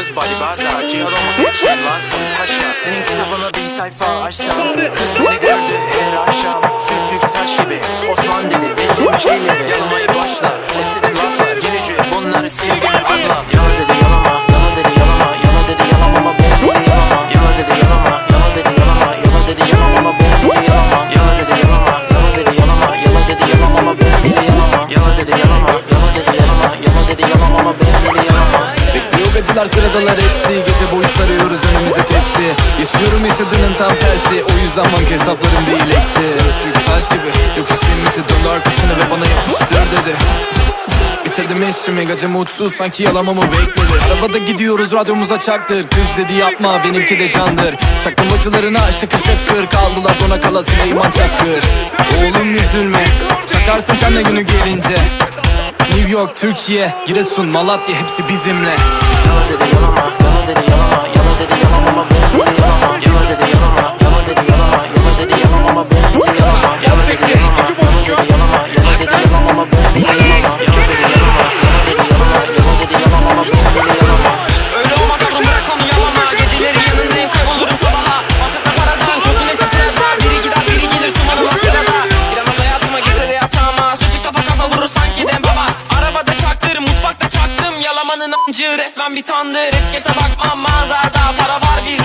Kız body barda Cihaz olmak için lazım taşa Senin kitabına bir sayfa açsam Kız beni gördü her akşam. Sürtük taş gibi. Osman dedi bildiğim şeyleri. Yalamayı başla. Esedim laflar Gerici bunları sevdim abla Yala dedi Gacılar sıradalar hepsi. Gece boyu sarıyoruz önümüze tepsi. Yaşıyorum yaşadığının tam tersi. O yüzden banka hesaplarım değil eksi. Ölçük taş gibi Yokuş limiti döndü arkasını ve bana yapıştır dedi. Bitirdim işimi gacı mutsuz. Sanki yalamamı bekledi. Arabada gidiyoruz radyomuza çaktır. Kız dedi yapma benimki de candır. Çaktım acılarına şıkır şıkır Kaldılar. Dona kala Süleyman Çakır. Oğlum üzülme. Çakarsın sen de günü gelince. New York, Türkiye, Giresun, Malatya hepsi bizimle Yala dedi yalama, yala dedi Yalamanın amcı resmen bir tandır. Etikete bakmam mağazada Para var bizde